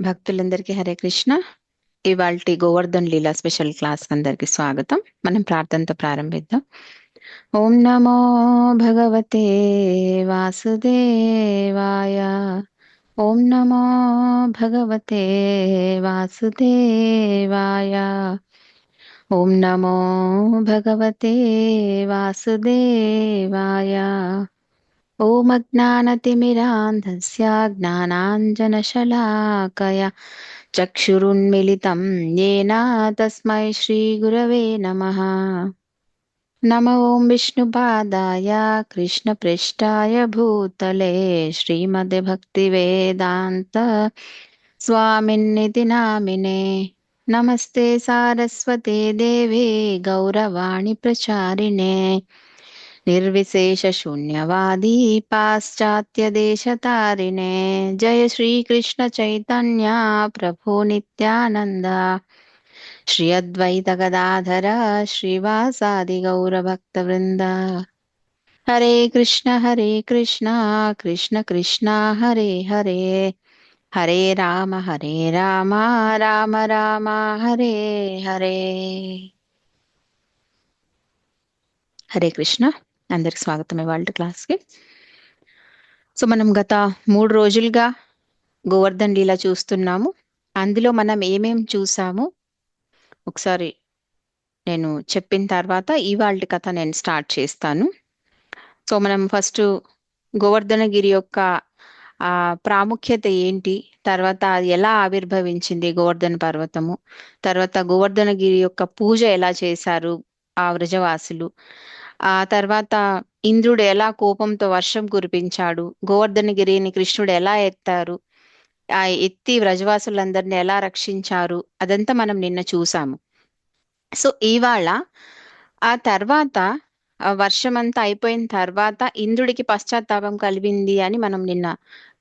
భక్తులందరికీ హరే కృష్ణ. ఇవాళ గోవర్ధన్ లీలా special class అందరికి స్వాగతం. మనం ప్రార్థనతో ప్రారంభిద్దాం. ఓం నమో భగవతే వాసుదేవాయ. ఓం నమో భగవతే వాసుదేవాయ. ఓం నమో భగవతే వాసుదేవాయ. ॐ अज्ञानतिमिरान्धस्य ज्ञानाञ्जनशलाकया चक्षुरुन्मिलितं येन तस्मै श्रीगुरवे नमः नम ॐ विष्णुपादाय कृष्णपृष्ठाय भूतले श्रीमद्भक्तिवेदान्त स्वामिन्निति नामिने नमस्ते सारस्वते देवे गौरवाणि प्रचारिणे निर्विशेष शून्यवादी पाश्चात्य देश तारिणे जय चैतन्य, प्रभो नित्यानंद श्री अद्वैतगदाधर श्रीवासादिगौरभक्तवृन्द हरे कृष्ण हरे कृष्ण कृष्ण कृष्ण, हरे हरे। हरे राम हरे राम राम राम, हरे हरे। हरे कृष्ण। అందరికి స్వాగతం ఇవాళ క్లాస్కి. సో మనం గత మూడు రోజులుగా గోవర్ధన్ లీలా చూస్తున్నాము. అందులో మనం ఏమేం చూసాము? ఒకసారి నేను చెప్పిన తర్వాత ఇవాళ కథ నేను స్టార్ట్ చేస్తాను. సో మనం ఫస్ట్ గోవర్ధనగిరి యొక్క ఆ ప్రాముఖ్యత ఏంటి? తర్వాత అది ఎలా ఆవిర్భవించింది గోవర్ధన పర్వతము? తర్వాత గోవర్ధనగిరి యొక్క పూజ ఎలా చేశారు ఆ వ్రజవాసులు? ఆ తర్వాత ఇంద్రుడు ఎలా కోపంతో వర్షం కురిపించాడు? గోవర్ధనగిరిని కృష్ణుడు ఎలా ఎత్తారు? ఆ ఎత్తి వ్రజవాసులందరిని ఎలా రక్షించారు? అదంతా మనం నిన్న చూసాము. సో ఇవాళ ఆ తర్వాత వర్షం అంతా అయిపోయిన తర్వాత ఇంద్రుడికి పశ్చాత్తాపం కలిగింది అని మనం నిన్న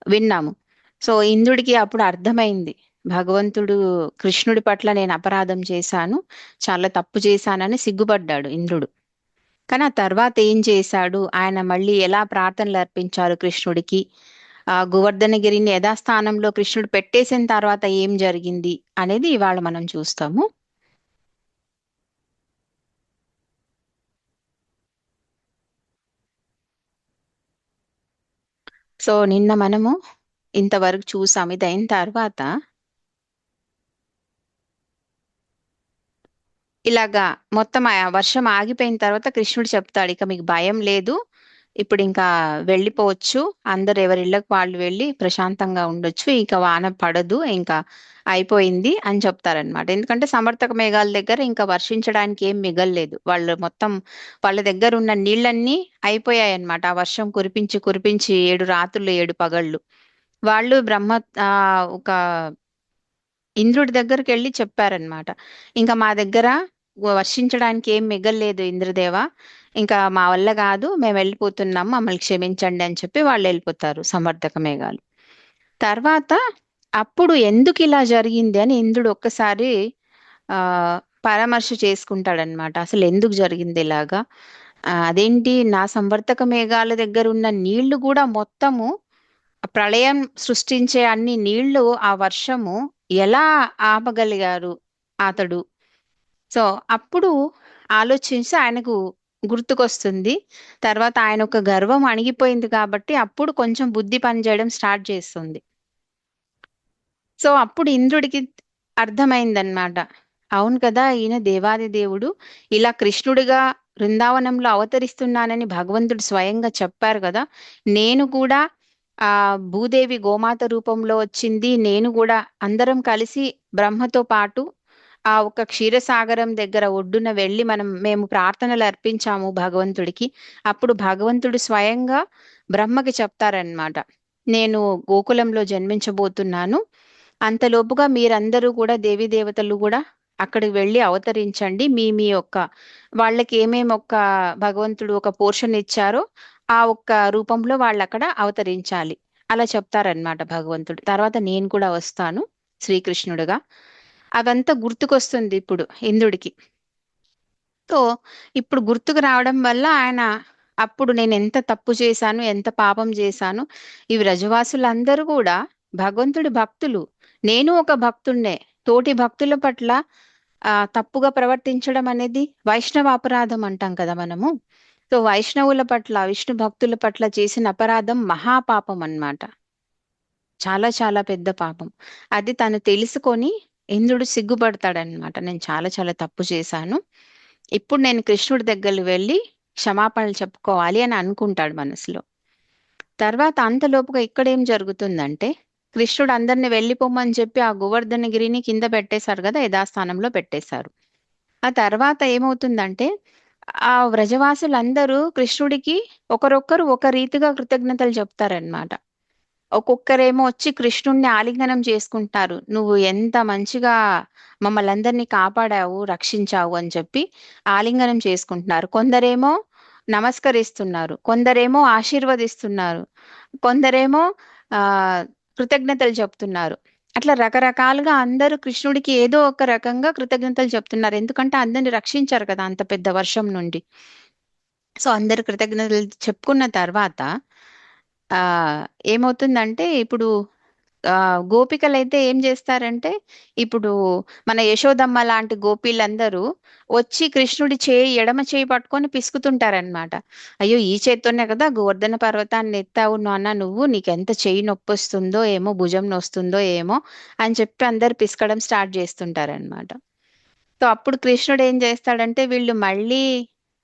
విన్నాము. సో ఇంద్రుడికి అప్పుడు అర్థమైంది. భగవంతుడు కృష్ణుడి పట్ల నేను అపరాధం చేశాను చాలా తప్పు చేశానని సిగ్గుపడ్డాడు ఇంద్రుడు. కానీ ఆ తర్వాత ఏం చేశాడు? ఆయన మళ్ళీ ఎలా ప్రార్థనలు అర్పించారు కృష్ణుడికి? ఆ గోవర్ధనగిరిని యథాస్థానంలో కృష్ణుడు పెట్టేసిన తర్వాత ఏం జరిగింది అనేది ఇవాళ మనం చూస్తాము. సో నిన్న మనము ఇంతవరకు చూసాం ఇది అయిన తర్వాత ఇలాగా మొత్తం ఆ వర్షం ఆగిపోయిన తర్వాత కృష్ణుడు చెప్తాడు ఇక మీకు భయం లేదు. ఇప్పుడు ఇంకా వెళ్ళిపోవచ్చు. అందరు ఎవరి ఇళ్ళకి వాళ్ళు వెళ్ళి ప్రశాంతంగా ఉండొచ్చు. ఇక వాన పడదు. ఇంకా అయిపోయింది అని చెప్తారనమాట ఎందుకంటే సమర్థక మేఘాల దగ్గర ఇంకా వర్షించడానికి ఏం మిగల్లేదు. వాళ్ళు మొత్తం వాళ్ళ దగ్గర ఉన్న నీళ్ళన్నీ అయిపోయాయి అనమాట ఆ వర్షం కురిపించి కురిపించి ఏడు రాత్రులు ఏడు పగళ్ళు. వాళ్ళు బ్రహ్మ ఒక ఇంద్రుడి దగ్గరికి వెళ్ళి చెప్పారనమాట ఇంకా మా దగ్గర వర్షించడానికి ఏం మిగల్లేదు ఇంద్రదేవ. ఇంకా మా వల్ల కాదు మేము వెళ్ళిపోతున్నాం మమ్మల్ని క్షమించండి అని చెప్పి వాళ్ళు వెళ్ళిపోతారు సమర్థక మేఘాలు. తర్వాత అప్పుడు ఎందుకు ఇలా జరిగింది అని ఇంద్రుడు ఒక్కసారి ఆ పరామర్శ చేసుకుంటాడనమాట అసలు ఎందుకు జరిగింది ఇలాగా? అదేంటి? నా సంవర్తక మేఘాల దగ్గర ఉన్న నీళ్ళు కూడా మొత్తము ప్రళయం సృష్టించే అన్ని నీళ్ళు ఆ వర్షము ఎలా ఆపగలిగారు అతడు? సో అప్పుడు ఆలోచించి ఆయనకు గుర్తుకొస్తుంది. తర్వాత ఆయన ఒక గర్వం అణిగిపోయింది కాబట్టి అప్పుడు కొంచెం బుద్ధి పనిచేయడం స్టార్ట్ చేస్తుంది. సో అప్పుడు ఇంద్రుడికి అర్థమైందనమాట అవును కదా ఈయన దేవాది దేవుడు. ఇలా కృష్ణుడిగా బృందావనంలో అవతరిస్తున్నానని భగవంతుడు స్వయంగా చెప్పారు కదా. నేను కూడా ఆ భూదేవి గోమాత రూపంలో వచ్చింది. నేను కూడా అందరం కలిసి బ్రహ్మతో పాటు ఆ ఒక క్షీరసాగరం దగ్గర ఒడ్డున వెళ్ళి మనం మేము ప్రార్థనలు అర్పించాము భగవంతుడికి. అప్పుడు భగవంతుడు స్వయంగా బ్రహ్మకి చెప్తారనమాట నేను గోకులంలో జన్మించబోతున్నాను. అంతలోపుగా మీరందరూ కూడా దేవీ దేవతలు కూడా అక్కడికి వెళ్ళి అవతరించండి. మీ మీ యొక్క వాళ్ళకి ఏమేమి ఒక్క భగవంతుడు ఒక పోర్షన్ ఇచ్చారో ఆ ఒక్క రూపంలో వాళ్ళు అక్కడ అవతరించాలి. అలా చెప్తారనమాట భగవంతుడు. తర్వాత నేను కూడా వస్తాను శ్రీకృష్ణుడుగా. అవంతా గుర్తుకొస్తుంది ఇప్పుడు ఇంద్రుడికి. సో ఇప్పుడు గుర్తుకు రావడం వల్ల ఆయన అప్పుడు నేను ఎంత తప్పు చేశాను ఎంత పాపం చేశాను ఈ రజవాసులందరూ కూడా భగవంతుడి భక్తులు. నేను ఒక భక్తుండే తోటి భక్తుల పట్ల ఆ తప్పుగా ప్రవర్తించడం అనేది వైష్ణవ అపరాధం అంటాం కదా మనము. సో వైష్ణవుల పట్ల విష్ణు భక్తుల పట్ల చేసిన అపరాధం మహాపాపం అన్నమాట. చాలా చాలా పెద్ద పాపం. అది తను తెలుసుకొని ఇంద్రుడు సిగ్గుపడతాడనమాట నేను చాలా చాలా తప్పు చేశాను. ఇప్పుడు నేను కృష్ణుడి దగ్గరికి వెళ్ళి క్షమాపణలు చెప్పుకోవాలి అని అనుకుంటాడు మనసులో. తర్వాత అంతలోపుగా ఇక్కడ ఏం జరుగుతుందంటే కృష్ణుడు అందరిని వెళ్ళిపోమని చెప్పి ఆ గోవర్ధనగిరిని కింద పెట్టేశారు కదా యథాస్థానంలో పెట్టేశారు. ఆ తర్వాత ఏమవుతుందంటే ఆ వ్రజవాసులందరూ కృష్ణుడికి ఒకరొక్కరు ఒక రీతిగా కృతజ్ఞతలు చెప్తారనమాట ఒక్కొక్కరేమో వచ్చి కృష్ణుడిని ఆలింగనం చేసుకుంటారు. నువ్వు ఎంత మంచిగా మమ్మల్ని అందరినీ కాపాడావు రక్షించావు అని చెప్పి ఆలింగనం చేసుకుంటున్నారు. కొందరేమో నమస్కరిస్తున్నారు. కొందరేమో ఆశీర్వదిస్తున్నారు. కొందరేమో ఆ కృతజ్ఞతలు చెప్తున్నారు. అట్లా రకరకాలుగా అందరూ కృష్ణుడికి ఏదో ఒక రకంగా కృతజ్ఞతలు చెప్తున్నారు. ఎందుకంటే అందరిని రక్షించారు కదా అంత పెద్ద వర్షం నుండి. సో అందరు కృతజ్ఞతలు చెప్పుకున్న తర్వాత ఆ ఏమవుతుందంటే ఇప్పుడు గోపికలు గోపికలైతే ఏం చేస్తారంటే ఇప్పుడు మన యశోదమ్మ లాంటి గోపీలందరూ వచ్చి కృష్ణుడి చేయి ఎడమ చేయి పట్టుకొని పిసుకుతుంటారనమాట అయ్యో ఈ చేత్తోనే కదా గోవర్ధన పర్వతాన్ని ఎత్తావు నాన్న నువ్వు నీకెంత చేయి నొప్పి వస్తుందో ఏమో భుజం నొస్తుందో ఏమో అని చెప్పి అందరు పిసకడం స్టార్ట్ చేస్తుంటారనమాట సో అప్పుడు కృష్ణుడు ఏం చేస్తాడంటే వీళ్ళు మళ్ళీ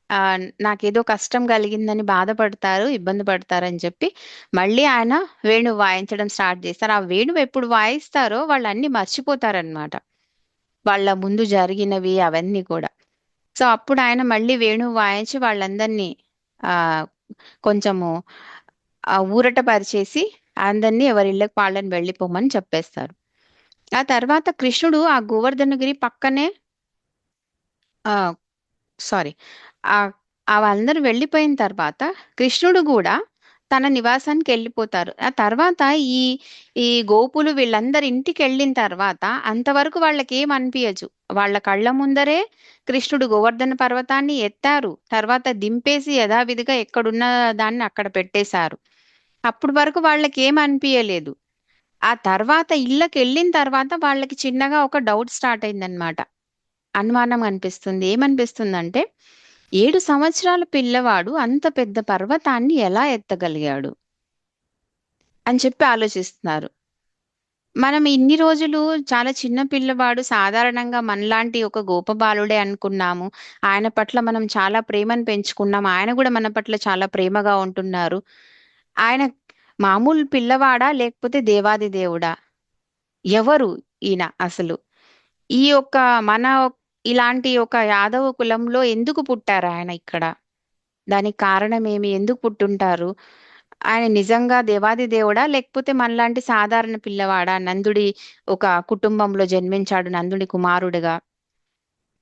ఆ నాకేదో కష్టం కలిగిందని బాధపడతారు ఇబ్బంది పడతారు అని చెప్పి మళ్ళీ ఆయన వేణువు వాయించడం స్టార్ట్ చేస్తారు. ఆ వేణువు ఎప్పుడు వాయిస్తారో వాళ్ళు అన్ని మర్చిపోతారనమాట వాళ్ళ ముందు జరిగినవి అవన్నీ కూడా. సో అప్పుడు ఆయన మళ్ళీ వేణువు వాయించి వాళ్ళందరినీ ఆ కొంచెము ఊరట పరిచేసి అందరినీ ఎవరి ఇళ్ళకి వాళ్ళని వెళ్ళిపోమని చెప్పేస్తారు. ఆ తర్వాత కృష్ణుడు ఆ గోవర్ధనగిరి పక్కనే ఆ సారీ వాళ్ళందరూ వెళ్ళిపోయిన తర్వాత కృష్ణుడు కూడా తన నివాసానికి వెళ్ళిపోతారు. ఆ తర్వాత ఈ ఈ గోపులు వీళ్ళందరి ఇంటికి వెళ్ళిన తర్వాత అంతవరకు వాళ్ళకి ఏం అనిపించదు వాళ్ళ కళ్ళ ముందరే కృష్ణుడు గోవర్ధన పర్వతాన్ని ఎత్తారు. తర్వాత దింపేసి యథావిధిగా ఎక్కడున్న దాన్ని అక్కడ పెట్టేశారు. అప్పుడు వరకు వాళ్ళకి ఏం అనిపించలేదు ఆ తర్వాత ఇళ్ళకి వెళ్ళిన తర్వాత వాళ్ళకి చిన్నగా ఒక డౌట్ స్టార్ట్ అయిందనమాట అనుమానం అనిపిస్తుంది. ఏమనిపిస్తుందంటే ఏడు సంవత్సరాల పిల్లవాడు అంత పెద్ద పర్వతాన్ని ఎలా ఎత్తగలిగాడు? అని చెప్పి ఆలోచిస్తున్నారు. మనం ఇన్ని రోజులు చాలా చిన్న పిల్లవాడు సాధారణంగా మనలాంటి ఒక గోపబాలుడే అనుకున్నాము. ఆయన పట్ల మనం చాలా ప్రేమను పెంచుకున్నాం. ఆయన కూడా మన పట్ల చాలా ప్రేమగా ఉంటున్నారు. ఆయన మామూలు పిల్లవాడా లేకపోతే దేవాది దేవుడా? ఎవరు ఈయన అసలు? ఈ యొక్క మన ఇలాంటి ఒక యాదవ కులంలో ఎందుకు పుట్టారు ఆయన ఇక్కడ? దానికి కారణం ఏమి ఎందుకు పుట్టుంటారు? ఆయన నిజంగా దేవాది దేవుడా? లేకపోతే మనలాంటి సాధారణ పిల్లవాడా? నందుడి ఒక కుటుంబంలో జన్మించాడు నందుడి కుమారుడుగా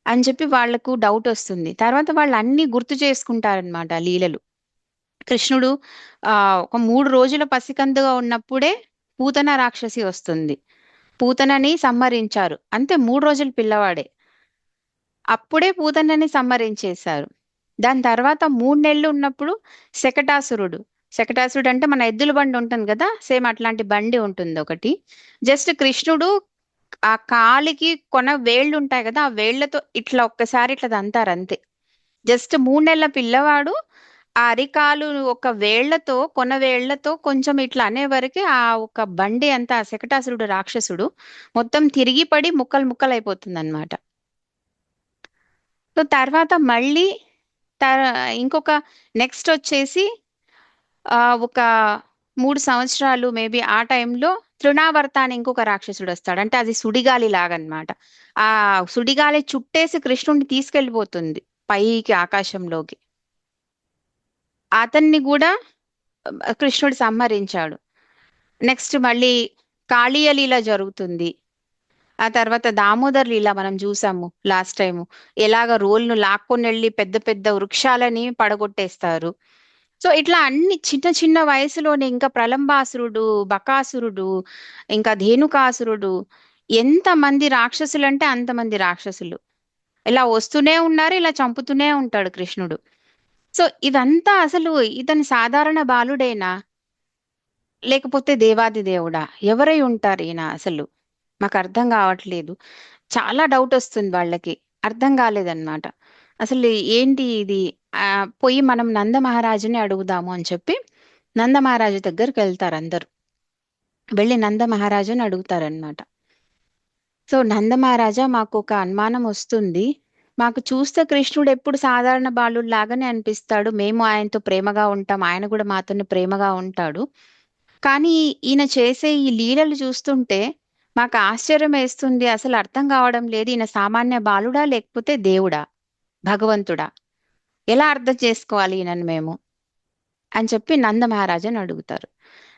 అని చెప్పి వాళ్ళకు డౌట్ వస్తుంది. తర్వాత వాళ్ళు అన్ని గుర్తు చేసుకుంటారనమాట లీలలు. కృష్ణుడు ఆ ఒక మూడు రోజుల పసికందుగా ఉన్నప్పుడే పూతన రాక్షసి వస్తుంది. పూతనని సంహరించారు. అంతే మూడు రోజుల పిల్లవాడే. అప్పుడే పూతనని సంహరించేశారు. దాని తర్వాత మూడు నెలలు ఉన్నప్పుడు శకటాసురుడు శకటాసురుడు అంటే మన ఎద్దుల బండి ఉంటుంది కదా సేమ్ అట్లాంటి బండి ఉంటుంది ఒకటి. జస్ట్ కృష్ణుడు ఆ కాలికి కొన వేళ్ళు ఉంటాయి కదా ఆ వేళ్ళతో ఇట్లా ఒక్కసారి ఇట్లా దంతారు అంతే. జస్ట్ మూడు నెలల పిల్లవాడు ఆ అరికాలు ఒక వేళ్ళతో కొన వేళ్ళతో కొంచెం ఇట్లా అనే వరకు ఆ ఒక బండి అంతా శకటాసురుడు రాక్షసుడు మొత్తం తిరిగి పడి ముక్కలు ముక్కలు అయిపోతుంది అనమాట సో తర్వాత మళ్ళీ ఇంకొక నెక్స్ట్ వచ్చేసి ఒక మూడు సంవత్సరాలు మేబీ ఆ టైంలో తృణావర్త అని ఇంకొక రాక్షసుడు వస్తాడు. అంటే అది సుడిగాలి లాగనమాట. ఆ సుడిగాలి చుట్టేసి కృష్ణుడిని తీసుకెళ్ళిపోతుంది పైకి ఆకాశంలోకి. అతన్ని కూడా కృష్ణుడు సంహరించాడు. నెక్స్ట్ మళ్ళీ కాళీయలీల జరుగుతుంది. ఆ తర్వాత దామోదర్ లీల మనం చూసాము లాస్ట్ టైం ఎలాగ రోల్ను లాక్కొని వెళ్ళి పెద్ద పెద్ద వృక్షాలని పడగొట్టేస్తారు. సో ఇట్లా అన్ని చిన్న చిన్న వయసులోనే ఇంకా ప్రలంబాసురుడు బకాసురుడు ఇంకా ధేనుకాసురుడు ఎంత మంది రాక్షసులు అంటే అంతమంది రాక్షసులు. ఇలా వస్తూనే ఉన్నారు ఇలా చంపుతూనే ఉంటాడు కృష్ణుడు. సో ఇదంతా అసలు ఇతని సాధారణ బాలుడేనా? లేకపోతే దేవాది దేవుడా? ఎవరై ఉంటారు ఈయన అసలు? మాకు అర్థం కావట్లేదు. చాలా డౌట్ వస్తుంది వాళ్ళకి. అర్థం కాలేదన్నమాట. అసలు ఏంటి ఇది? పోయి మనం నంద మహారాజుని అడుగుదాము అని చెప్పి నంద మహారాజు దగ్గరికి వెళ్తారు అందరు. వెళ్ళి నంద మహారాజుని అడుగుతారనమాట సో నంద మహారాజా మాకు ఒక అనుమానం వస్తుంది. మాకు చూస్తే కృష్ణుడు ఎప్పుడు సాధారణ బాలుడు లాగానే అనిపిస్తాడు. మేము ఆయనతో ప్రేమగా ఉంటాం. ఆయన కూడా మాతోనే ప్రేమగా ఉంటాడు. కానీ ఈయన చేసే ఈ లీలలు చూస్తుంటే మాకు ఆశ్చర్యం వేస్తుంది. అసలు అర్థం కావడం లేదు. ఈయన సామాన్య బాలుడా లేకపోతే దేవుడా? భగవంతుడా? ఎలా అర్థం చేసుకోవాలి ఈయనను మేము? అని చెప్పి నంద మహారాజుని అడుగుతారు.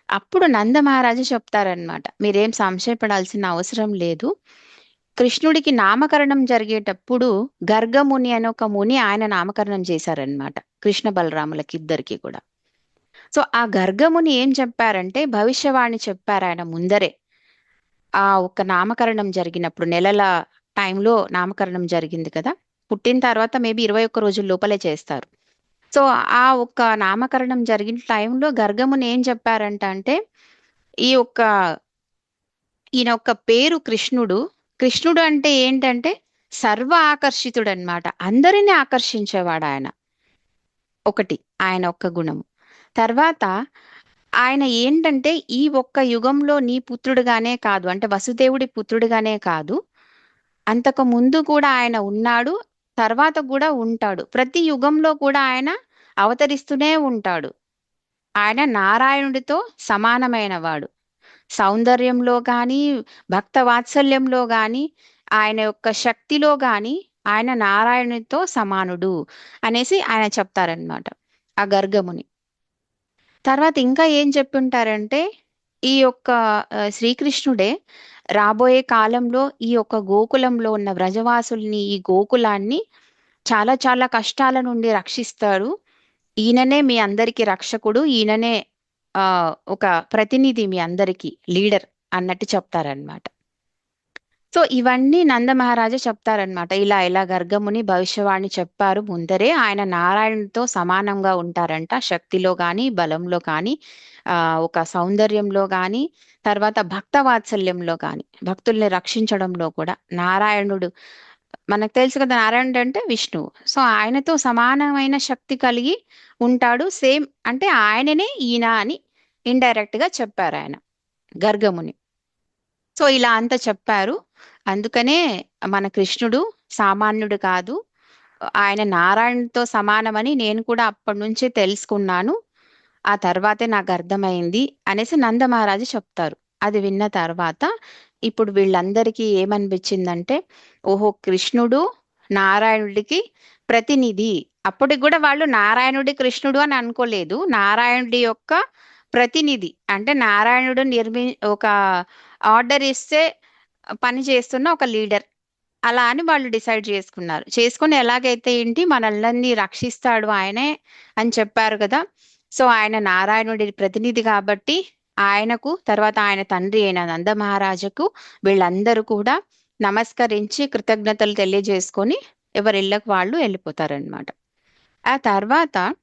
అప్పుడు నంద మహారాజు చెప్తారనమాట మీరేం సంశయపడాల్సిన అవసరం లేదు. కృష్ణుడికి నామకరణం జరిగేటప్పుడు గర్గముని అని ఒక ముని ఆయన నామకరణం చేశారనమాట కృష్ణ బలరాములకి ఇద్దరికి కూడా. సో ఆ గర్గముని ఏం చెప్పారంటే భవిష్యవాణి చెప్పారు ఆయన ముందరే. ఆ ఒక్క నామకరణం జరిగినప్పుడు నెలల టైంలో నామకరణం జరిగింది కదా. పుట్టిన తర్వాత మేబీ ఇరవై ఒక్క రోజుల లోపలే చేస్తారు. సో ఆ ఒక్క నామకరణం జరిగిన టైంలో గర్గముని ఏం చెప్పారంట అంటే ఈ ఒక్క ఈయన ఒక్క పేరు కృష్ణుడు. కృష్ణుడు అంటే ఏంటంటే సర్వ ఆకర్షితుడు అనమాట అందరినీ ఆకర్షించేవాడు ఆయన. ఒకటి ఆయన ఒక్క గుణము. తర్వాత ఆయన ఏంటంటే ఈ ఒక్క యుగంలో నీ పుత్రుడుగానే కాదు అంటే వసుదేవుడి పుత్రుడుగానే కాదు. అంతకు ముందు కూడా ఆయన ఉన్నాడు తర్వాత కూడా ఉంటాడు. ప్రతి యుగంలో కూడా ఆయన అవతరిస్తూనే ఉంటాడు. ఆయన నారాయణుడితో సమానమైన వాడు సౌందర్యంలో కానీ భక్త వాత్సల్యంలో కానీ ఆయన యొక్క శక్తిలో కానీ ఆయన నారాయణుడితో సమానుడు అనేసి ఆయన చెప్తారనమాట ఆ గర్గముని. తర్వాత ఇంకా ఏం చెప్పుంటారంటే ఈ యొక్క శ్రీకృష్ణుడే రాబోయే కాలంలో ఈ యొక్క గోకులంలో ఉన్న వ్రజవాసుల్ని ఈ గోకులాన్ని చాలా చాలా కష్టాల నుండి రక్షిస్తాడు. ఈయననే మీ అందరికి రక్షకుడు ఈయననే ఒక ప్రతినిధి మీ అందరికి లీడర్ అన్నట్టు చెప్తారనమాట సో ఇవన్నీ నంద మహారాజా చెప్తారనమాట ఇలా ఇలా గర్గముని భవిష్యవాణి చెప్పారు ముందరే. ఆయన నారాయణుడితో సమానంగా ఉంటారంట. శక్తిలో కానీ బలంలో కానీ ఆ ఒక సౌందర్యంలో కానీ తర్వాత భక్త వాత్సల్యంలో కానీ భక్తుల్ని రక్షించడంలో కూడా నారాయణుడు మనకు తెలుసు కదా నారాయణుడు అంటే విష్ణువు సో ఆయనతో సమానమైన శక్తి కలిగి ఉంటాడు. సేమ్ అంటే ఆయననే ఈయన అని ఇండైరెక్ట్గా చెప్పారు ఆయన గర్గముని. సో ఇలా అంతా చెప్పారు. అందుకనే మన కృష్ణుడు సామాన్యుడు కాదు. ఆయన నారాయణుడితో సమానమని నేను కూడా అప్పటి నుంచే తెలుసుకున్నాను. ఆ తర్వాతే నాకు అర్థమైంది అనేసి నంద మహారాజు చెప్తారు. అది విన్న తర్వాత ఇప్పుడు వీళ్ళందరికీ ఏమనిపించిందంటే ఓహో కృష్ణుడు నారాయణుడికి ప్రతినిధి. అప్పటికి కూడా వాళ్ళు నారాయణుడి కృష్ణుడు అని అనుకోలేదు. నారాయణుడి యొక్క ప్రతినిధి. అంటే నారాయణుడు నిర్మి ఒక ఆర్డర్ ఇస్తే పని చేస్తున్న ఒక లీడర్. అలా అని వాళ్ళు డిసైడ్ చేసుకున్నారు. చేసుకుని ఎలాగైతే ఏంటి మనల్ని రక్షిస్తాడు ఆయనే అని చెప్పారు కదా. సో ఆయన నారాయణుడి ప్రతినిధి కాబట్టి ఆయనకు తర్వాత ఆయన తండ్రి అయిన నంద మహారాజుకు వీళ్ళందరూ కూడా నమస్కరించి కృతజ్ఞతలు తెలియజేసుకొని ఎవరిళ్ళకు వాళ్ళు వెళ్ళిపోతారనమాట ఆ తర్వాత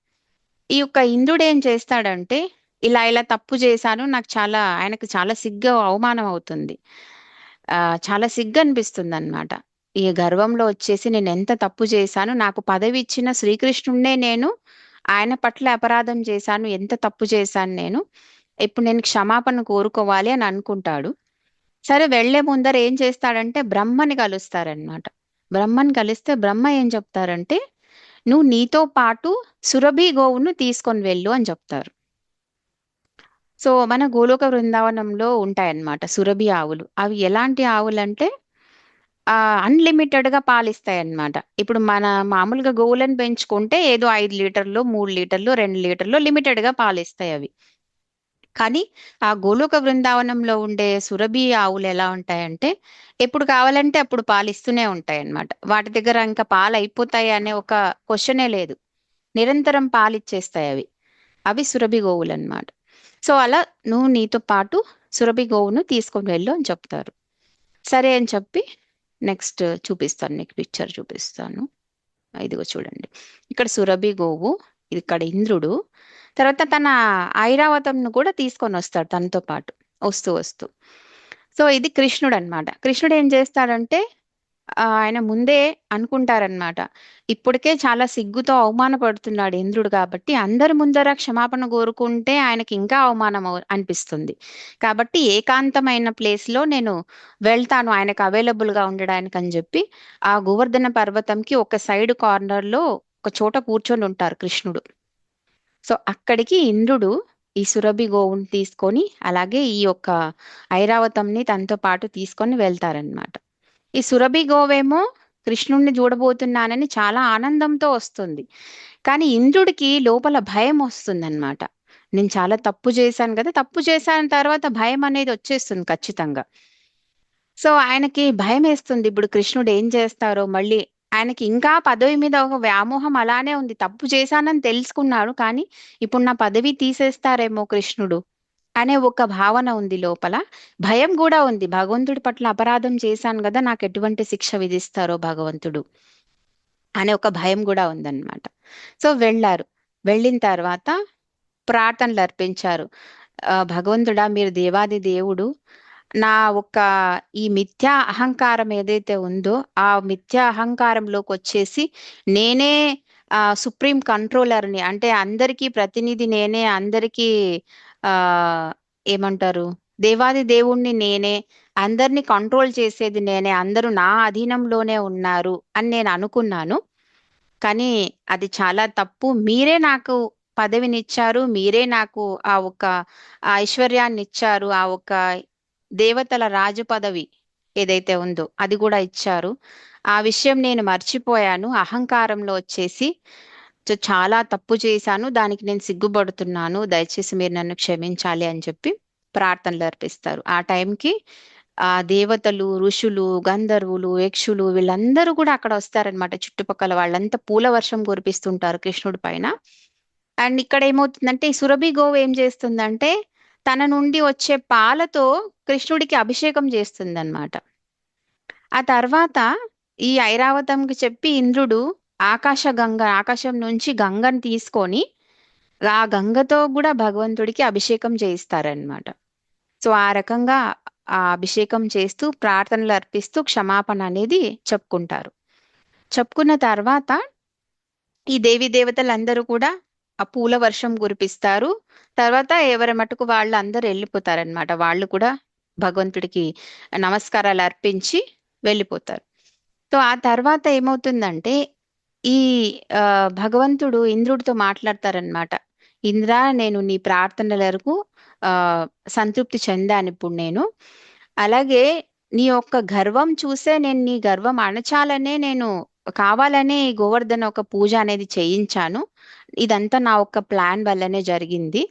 ఈ యొక్క ఇంద్రుడు ఏం చేస్తాడంటే ఇలా ఇలా తప్పు చేశాను. నాకు చాలా ఆయనకు చాలా సిగ్గు అవమానం అవుతుంది. ఆ చాలా సిగ్గు అనిపిస్తుంది అనమాట ఈ గర్వంలో వచ్చేసి నేను ఎంత తప్పు చేశాను నాకు పదవి ఇచ్చిన శ్రీకృష్ణుడే నేను ఆయన పట్ల అపరాధం చేశాను ఎంత తప్పు చేశాను నేను ఇప్పుడు నేను క్షమాపణ కోరుకోవాలి అని అనుకుంటాడు. సరే వెళ్ళే ముందర ఏం చేస్తాడంటే బ్రహ్మని కలుస్తారనమాట బ్రహ్మని కలిస్తే బ్రహ్మ ఏం చెప్తారంటే నువ్వు నీతో పాటు సురభి గోవును తీసుకొని వెళ్ళు అని చెప్తారు. సో మన గోలోక బృందావనంలో ఉంటాయన్నమాట సురభి ఆవులు. అవి ఎలాంటి ఆవులు అంటే అన్లిమిటెడ్గా పాలిస్తాయి అన్నమాట ఇప్పుడు మన మామూలుగా గోవులను పెంచుకుంటే ఏదో ఐదు లీటర్లు మూడు లీటర్లు రెండు లీటర్లు లిమిటెడ్గా పాలిస్తాయి అవి. కానీ ఆ గోలోక బృందావనంలో ఉండే సురభి ఆవులు ఎలా ఉంటాయంటే ఎప్పుడు కావాలంటే అప్పుడు పాలిస్తూనే ఉంటాయి అన్నమాట వాటి దగ్గర ఇంకా పాలు అయిపోతాయి అనే ఒక క్వశ్చనే లేదు. నిరంతరం పాలిచ్చేస్తాయి అవి. అవి సురభి గోవులు అన్నమాట సో అలా నువ్వు నీతో పాటు సురభి గోవును తీసుకొని వెళ్ళు అని చెప్తారు. సరే అని చెప్పి నెక్స్ట్ చూపిస్తాను నీకు పిక్చర్ చూపిస్తాను. ఇదిగో చూడండి. ఇక్కడ సురభి గోవు ఇక్కడ ఇంద్రుడు తర్వాత తన ఐరావతంను కూడా తీసుకొని వస్తాడు తనతో పాటు వస్తూ వస్తూ. సో ఇది కృష్ణుడు అనమాట కృష్ణుడు ఏం చేస్తాడంటే ఆయన ముందే అనుకుంటారనమాట ఇప్పటికే చాలా సిగ్గుతో అవమానపడుతున్నాడు ఇంద్రుడు కాబట్టి అందరి ముందర క్షమాపణ కోరుకుంటే ఆయనకి ఇంకా అవమానం అనిపిస్తుంది. కాబట్టి ఏకాంతమైన ప్లేస్లో నేను వెళ్తాను ఆయనకు అవైలబుల్గా ఉండడానికి అని చెప్పి ఆ గోవర్ధన పర్వతంకి ఒక సైడ్ కార్నర్లో ఒక చోట కూర్చొని ఉంటారు కృష్ణుడు. సో అక్కడికి ఇంద్రుడు ఈ సురభి గోవుని తీసుకొని అలాగే ఈ యొక్క ఐరావతంని తనతో పాటు తీసుకొని వెళ్తారనమాట ఈ సురభి గోవేమో కృష్ణుణ్ణి చూడబోతున్నానని చాలా ఆనందంతో వస్తుంది. కానీ ఇంద్రుడికి లోపల భయం వస్తుందన్నమాట. నేను చాలా తప్పు చేశాను కదా తప్పు చేశాను తర్వాత భయం అనేది వచ్చేస్తుంది ఖచ్చితంగా. సో ఆయనకి భయం వేస్తుంది. ఇప్పుడు కృష్ణుడు ఏం చేస్తారో మళ్ళీ ఆయనకి ఇంకా పదవి మీద ఒక వ్యామోహం అలానే ఉంది. తప్పు చేశానని తెలుసుకున్నాడు కానీ ఇప్పుడు నా పదవి తీసేస్తారేమో కృష్ణుడు. అనే ఒక భావన ఉంది లోపల. భయం కూడా ఉంది. భగవంతుడి పట్ల అపరాధం చేశాను కదా నాకు ఎటువంటి శిక్ష విధిస్తారో భగవంతుడు అనే ఒక భయం కూడా ఉందన్నమాట. సో వెళ్ళారు. వెళ్ళిన తర్వాత ప్రార్థనలు అర్పించారు. భగవంతుడా మీరు దేవాది దేవుడు. నా ఒక ఈ మిథ్యా అహంకారం ఏదైతే ఉందో ఆ మిథ్యా అహంకారంలోకి వచ్చేసి నేనే ఆ సుప్రీం కంట్రోలర్ని. అంటే అందరికీ ప్రతినిధి నేనే అందరికీ ఆ ఏమంటారు? దేవాది దేవుణ్ణి నేనే అందరినీ కంట్రోల్ చేసేది నేనే అందరూ నా అధీనంలోనే ఉన్నారు అని నేను అనుకున్నాను. కానీ అది చాలా తప్పు. మీరే నాకు పదవినిచ్చారు మీరే నాకు ఆ ఒక ఐశ్వర్యాన్ని ఇచ్చారు ఆ ఒక దేవతల రాజు పదవి ఏదైతే ఉందో అది కూడా ఇచ్చారు. ఆ విషయం నేను మర్చిపోయాను. అహంకారంలో వచ్చేసి సో చాలా తప్పు చేశాను. దానికి నేను సిగ్గుపడుతున్నాను. దయచేసి మీరు నన్ను క్షమించాలి అని చెప్పి ప్రార్థనలు అర్పిస్తారు. ఆ టైంకి ఆ దేవతలు ఋషులు గంధర్వులు యక్షులు వీళ్ళందరూ కూడా అక్కడ వస్తారనమాట చుట్టుపక్కల వాళ్ళంతా పూల వర్షం కురిపిస్తుంటారు కృష్ణుడి పైన. అండ్ ఇక్కడ ఏమవుతుందంటే సురభి గోవు ఏం చేస్తుందంటే తన నుండి వచ్చే పాలతో కృష్ణుడికి అభిషేకం చేస్తుందన్నమాట. ఆ తర్వాత ఈ ఐరావతంకి చెప్పి ఇంద్రుడు ఆకాశ గంగ ఆకాశం నుంచి గంగను తీసుకొని ఆ గంగతో కూడా భగవంతుడికి అభిషేకం చేయిస్తారనమాట సో ఆ రకంగా ఆ అభిషేకం చేస్తూ ప్రార్థనలు అర్పిస్తూ క్షమాపణ అనేది చెప్పుకుంటారు. చెప్పుకున్న తర్వాత ఈ దేవి దేవతలందరూ కూడా ఆ పూల వర్షం కురిపిస్తారు. తర్వాత ఎవరి మటుకు వాళ్ళు అందరు వెళ్ళిపోతారనమాట వాళ్ళు కూడా భగవంతుడికి నమస్కారాలు అర్పించి వెళ్ళిపోతారు. సో ఆ తర్వాత ఏమవుతుందంటే ఈ ఆ, భగవంతుడు ఇంద్రుడితో మాట్లాడతారనమాట ఇంద్ర నేను నీ ప్రార్థనలకు ఆ సంతృప్తి చెందాను ఇప్పుడు నేను. అలాగే నీ యొక్క గర్వం చూసే నేను నీ గర్వం అణచాలనే నేను కావాలనే ఈ గోవర్ధన ఒక పూజ అనేది చేయించాను. ఇదంతా నా ఒక ప్లాన్ వల్లనే జరిగింది.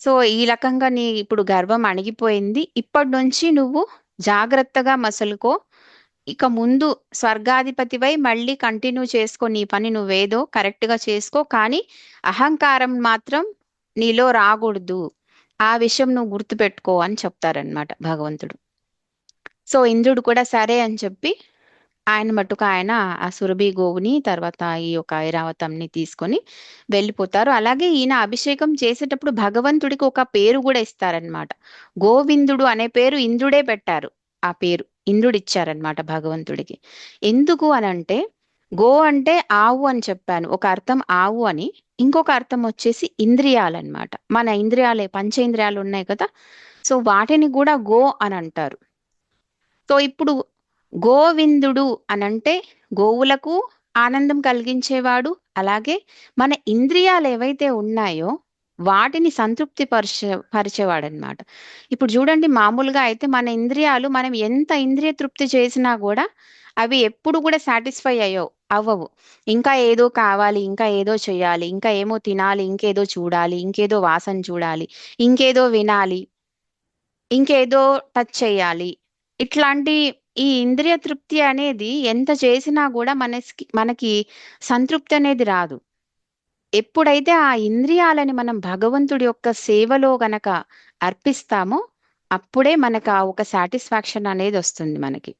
సో ఈ రకంగా నీ ఇప్పుడు గర్వం అణిగిపోయింది. ఇప్పటి నుంచి నువ్వు జాగ్రత్తగా మసలుకో. ఇక ముందు స్వర్గాధిపతివై మళ్ళీ కంటిన్యూ చేసుకో నీ పని నువ్వేదో కరెక్ట్గా చేసుకో కానీ అహంకారం మాత్రం నీలో రాకూడదు. ఆ విషయం నువ్వు గుర్తుపెట్టుకో అని చెప్తారనమాట భగవంతుడు. సో ఇంద్రుడు కూడా సరే అని చెప్పి ఆయన మట్టుకు ఆయన ఆ సురభి గోవుని తర్వాత ఈ యొక్క ఐరావతంని తీసుకొని వెళ్ళిపోతారు. అలాగే ఈయన అభిషేకం చేసేటప్పుడు భగవంతుడికి ఒక పేరు కూడా ఇస్తారనమాట గోవిందుడు అనే పేరు ఇంద్రుడే పెట్టారు ఆ పేరు. ఇంద్రుడు ఇచ్చారనమాట భగవంతుడికి. ఎందుకు అనంటే గో అంటే ఆవు అని చెప్పాను. ఒక అర్థం ఆవు అని ఇంకొక అర్థం వచ్చేసి ఇంద్రియాలన్నమాట. మన ఇంద్రియాలే పంచేంద్రియాలు ఉన్నాయి కదా సో వాటిని కూడా గో అని అంటారు. సో ఇప్పుడు గోవిందుడు అనంటే గోవులకు ఆనందం కలిగించేవాడు అలాగే మన ఇంద్రియాలు ఏవైతే ఉన్నాయో వాటిని సంతృప్తి పరిచే పరిచేవాడనమాట ఇప్పుడు చూడండి మామూలుగా అయితే మన ఇంద్రియాలు మనం ఎంత ఇంద్రియ తృప్తి చేసినా కూడా అవి ఎప్పుడు కూడా సాటిస్ఫై అయ్యో అవ్వవు. ఇంకా ఏదో కావాలి ఇంకా ఏదో చేయాలి ఇంకా ఏమో తినాలి ఇంకేదో చూడాలి ఇంకేదో వాసన చూడాలి ఇంకేదో వినాలి ఇంకేదో టచ్ చేయాలి ఇట్లాంటి ఈ ఇంద్రియ తృప్తి అనేది ఎంత చేసినా కూడా మనకి మనకి సంతృప్తి అనేది రాదు. ఎప్పుడైతే ఆ ఇంద్రియాలని మనం భగవంతుడి యొక్క సేవలో గనక అర్పిస్తామో అప్పుడే మనకు ఆ ఒక సాటిస్ఫాక్షన్ అనేది వస్తుంది మనకి.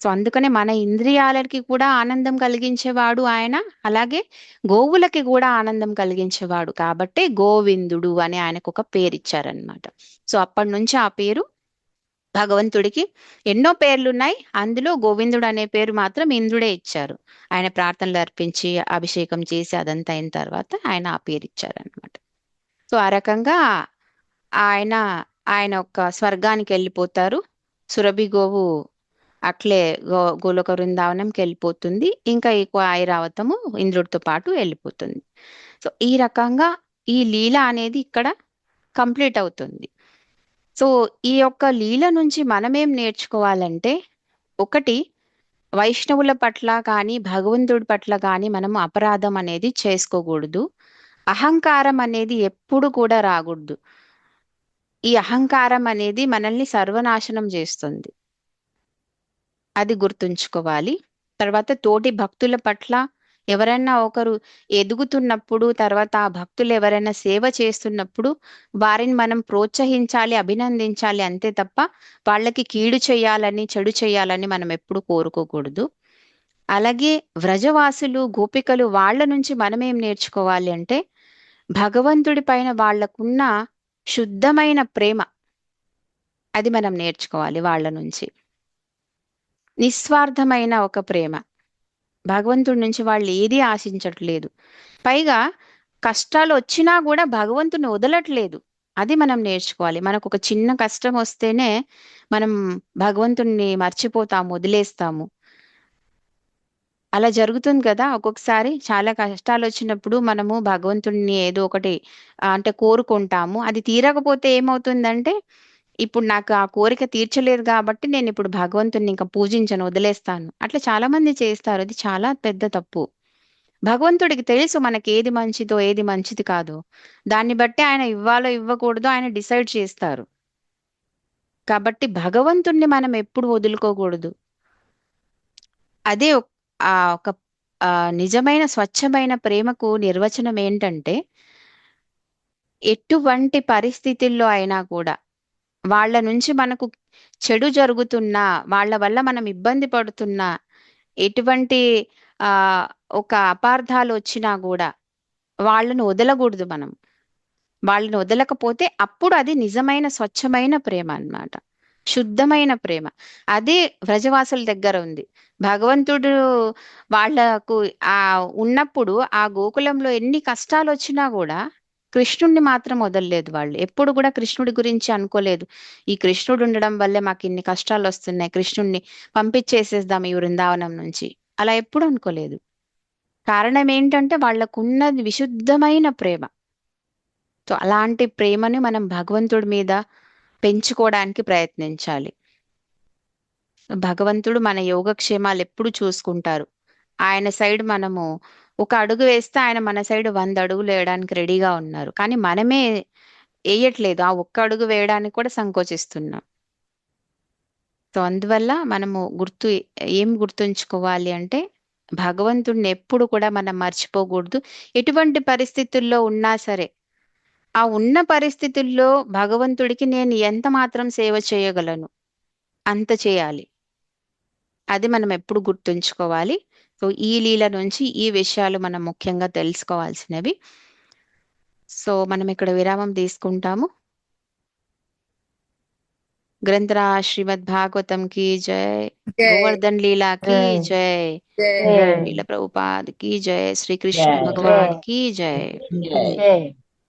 సో అందుకనే మన ఇంద్రియాలకి కూడా ఆనందం కలిగించేవాడు ఆయన అలాగే గోవులకి కూడా ఆనందం కలిగించేవాడు. కాబట్టే గోవిందుడు అని ఆయనకు ఒక పేరు ఇచ్చారనమాట సో అప్పటి నుంచి ఆ పేరు భగవంతుడికి ఎన్నో పేర్లు ఉన్నాయి అందులో గోవిందుడు అనే పేరు మాత్రం ఇంద్రుడే ఇచ్చారు. ఆయన ప్రార్థనలు అర్పించి అభిషేకం చేసి అదంతా అయిన తర్వాత ఆయన ఆ పేరు ఇచ్చారనమాట సో ఆ రకంగా ఆయన ఆయన ఒక స్వర్గానికి వెళ్ళిపోతారు. సురభి గోవు అట్లే గో గోలోక వృందావనంకి వెళ్ళిపోతుంది. ఇంకా ఎక్కువ ఐరావతము ఇంద్రుడితో పాటు వెళ్ళిపోతుంది. సో ఈ రకంగా ఈ లీల అనేది ఇక్కడ కంప్లీట్ అవుతుంది. సో ఈ యొక్క లీల నుంచి మనమేం నేర్చుకోవాలంటే ఒకటి వైష్ణవుల పట్ల కానీ భగవంతుడి పట్ల కానీ మనం అపరాధం అనేది చేసుకోకూడదు. అహంకారం అనేది ఎప్పుడు కూడా రాకూడదు. ఈ అహంకారం అనేది మనల్ని సర్వనాశనం చేస్తుంది. అది గుర్తుంచుకోవాలి. తర్వాత తోటి భక్తుల పట్ల ఎవరైనా ఒకరు ఎదుగుతున్నప్పుడు తర్వాత ఆ భక్తులు ఎవరైనా సేవ చేస్తున్నప్పుడు వారిని మనం ప్రోత్సహించాలి అభినందించాలి అంతే తప్ప వాళ్ళకి కీడు చేయాలని చెడు చేయాలని మనం ఎప్పుడు కోరుకోకూడదు. అలాగే వ్రజవాసులు గోపికలు వాళ్ళ నుంచి మనం ఏం నేర్చుకోవాలి అంటే భగవంతుడి పైన వాళ్ళకున్న శుద్ధమైన ప్రేమ అది మనం నేర్చుకోవాలి వాళ్ళ నుంచి. నిస్వార్థమైన ఒక ప్రేమ. భగవంతుడి నుంచి వాళ్ళు ఏది ఆశించట్లేదు. పైగా కష్టాలు వచ్చినా కూడా భగవంతుని వదలట్లేదు. అది మనం నేర్చుకోవాలి. మనకు ఒక చిన్న కష్టం వస్తేనే మనం భగవంతుణ్ణి మర్చిపోతాము వదిలేస్తాము. అలా జరుగుతుంది కదా. ఒక్కొక్కసారి చాలా కష్టాలు వచ్చినప్పుడు మనము భగవంతుణ్ణి ఏదో ఒకటి అంటే కోరుకుంటాము. అది తీరకపోతే ఏమవుతుందంటే ఇప్పుడు నాకు ఆ కోరిక తీర్చలేదు కాబట్టి నేను ఇప్పుడు భగవంతుని ఇంకా పూజించను వదిలేస్తాను. అట్లా చాలా మంది చేస్తారు. అది చాలా పెద్ద తప్పు. భగవంతుడికి తెలుసు మనకి ఏది మంచిదో ఏది మంచిది కాదో. దాన్ని బట్టి ఆయన ఇవ్వాలో ఇవ్వకూడదో ఆయన డిసైడ్ చేస్తారు. కాబట్టి భగవంతుణ్ణి మనం ఎప్పుడు వదులుకోకూడదు. అదే ఒక- ఆ ఒక నిజమైన స్వచ్ఛమైన ప్రేమకు నిర్వచనం ఏంటంటే ఎటువంటి పరిస్థితుల్లో అయినా కూడా వాళ్ళ నుంచి మనకు చెడు జరుగుతున్నా వాళ్ళ వల్ల మనం ఇబ్బంది పడుతున్నా ఎటువంటి ఆ ఒక అపార్థాలు వచ్చినా కూడా వాళ్ళను వదలకూడదు మనం. వాళ్ళని వదలకపోతే అప్పుడు అది నిజమైన స్వచ్ఛమైన ప్రేమ అన్నమాట. శుద్ధమైన ప్రేమ. అదే వ్రజవాసుల దగ్గర ఉంది. భగవంతుడు వాళ్ళకు ఆ ఉన్నప్పుడు ఆ గోకులంలో ఎన్ని కష్టాలు వచ్చినా కూడా కృష్ణుడిని మాత్రం వదలలేదు వాళ్ళు. ఎప్పుడు కూడా కృష్ణుడి గురించి అనుకోలేదు. ఈ కృష్ణుడు ఉండడం వల్లే మాకు ఇన్ని కష్టాలు వస్తున్నాయి. కృష్ణుడిని పంపించేసేద్దాం ఈ వృందావనం నుంచి. అలా ఎప్పుడు అనుకోలేదు. కారణం ఏంటంటే వాళ్ళకున్నది విశుద్ధమైన ప్రేమ. సో అలాంటి ప్రేమని మనం భగవంతుడి మీద పెంచుకోవడానికి ప్రయత్నించాలి. భగవంతుడు మన యోగక్షేమాలు ఎప్పుడు చూసుకుంటారు? ఆయన సైడ్ మనము ఒక అడుగు వేస్తే ఆయన మన సైడ్ వంద అడుగులు వేయడానికి రెడీగా ఉన్నారు. కానీ మనమే వేయట్లేదు. ఆ ఒక్క అడుగు వేయడానికి కూడా సంకోచిస్తున్నాం. సో అందువల్ల మనము గుర్తు ఏం గుర్తుంచుకోవాలి అంటే భగవంతుడిని ఎప్పుడు కూడా మనం మర్చిపోకూడదు. ఎటువంటి పరిస్థితుల్లో ఉన్నా సరే ఆ ఉన్న పరిస్థితుల్లో భగవంతుడికి నేను ఎంత మాత్రం సేవ చేయగలను? అంత చేయాలి. అది మనం ఎప్పుడు గుర్తుంచుకోవాలి. సో ఈ లీల నుంచి ఈ విషయాలు మనం ముఖ్యంగా తెలుసుకోవాల్సినవి. సో మనం ఇక్కడ విరామం తీసుకుంటాము. గ్రంథ శ్రీమద్ భాగవతం కి జయ గోవర్ధన్ లీలా కి జయ లీల ప్రభుపాద్కి జయ శ్రీకృష్ణ భగవాన్కి జయ